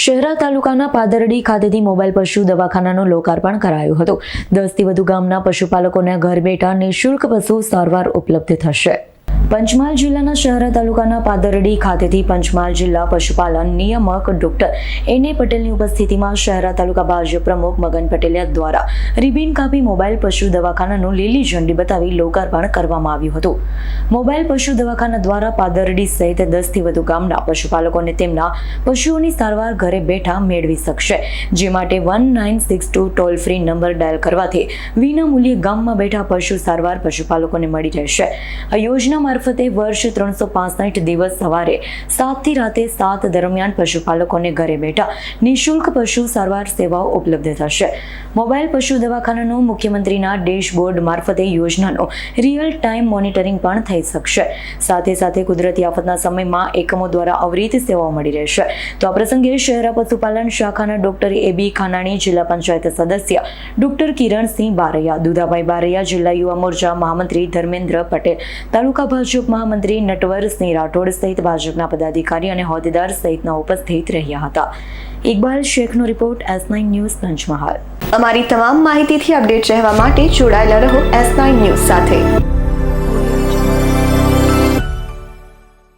શહેરા તાલુકાના પાદરડી ખાતેથી મોબાઈલ પશુ દવાખાનાનું લોકાર્પણ કરાયું હતું? દસથી વધુ ગામના પશુપાલકોને ઘર બેઠા નિઃશુલ્ક પશુ સારવાર ઉપલબ્ધ થશે. પંચમહાલ જિલ્લાના શહેરા તાલુકાના પાદરડી ખાતેથી પંચમહાલ જિલ્લા પશુપાલન નિયામક ડોક્ટર એને પટેલની ઉપસ્થિતિમાં શહેરા તાલુકા ભાજપ પ્રમુખ મગન પટેલિયા દ્વારા રિબિન કાપી મોબાઈલ પશુ દવાખાનાનું લીલી ઝંડી બતાવી લોકાર્પણ કરવામાં આવ્યું હતું. મોબાઈલ પશુ દવાખાના દ્વારા પાદરડી સહિત દસથી વધુ ગામના પશુપાલકોને તેમના પશુઓની સારવાર ઘરે બેઠા મેળવી શકશે. જે માટે one nine six two toll free number dial કરવાથી વિના મૂલ્યે ગામમાં બેઠા પશુ સારવાર પશુપાલકોને મળી રહેશે. આ યોજના મારફતે વર્ષ ત્રણસો પાસઠ દિવસ સવારે સાતથી રાતે સાત દરમિયાન પશુપાલકોને ઘરે બેઠા નિઃશુલ્ક પશુ સારવાર સેવાઓ ઉપલબ્ધ થશે. મોબાઈલ પશુ દવાખાનાનું મુખ્યમંત્રીના ડેશબોર્ડ મારફતે યોજનાનો રિયલ ટાઈમ મોનિટરિંગ પણ થઈ શકશે. સાથે સાથે કુદરતી આફતના સમયમાં એકમો દ્વારા અવિરત સેવાઓ મળી રહેશે. તો આ પ્રસંગે શહેરા પશુપાલન શાખાના ડોક્ટર એ બી ખાનાણી, જિલ્લા પંચાયત સદસ્ય ડોક્ટર કિરણસિંહ બારૈયા, દુધાભાઈ બારૈયા, જિલ્લા યુવા મોરચા મહામંત્રી ધર્મેન્દ્ર પટેલ, તાલુકા ભાજપ મહામંત્રી નટવરસિંહ રાઠોડ સહિત ભાજપના પદાધિકારી અને હોદ્દેદાર સહિતના ઉપસ્થિત રહ્યા હતા. Iqbal શેખનો report S nine news Panchmahal. અમારી તમામ માહિતીથી અપડેટ રહેવા માટે જોડાયેલા રહો એસ નાઇન ન્યૂઝ સાથે.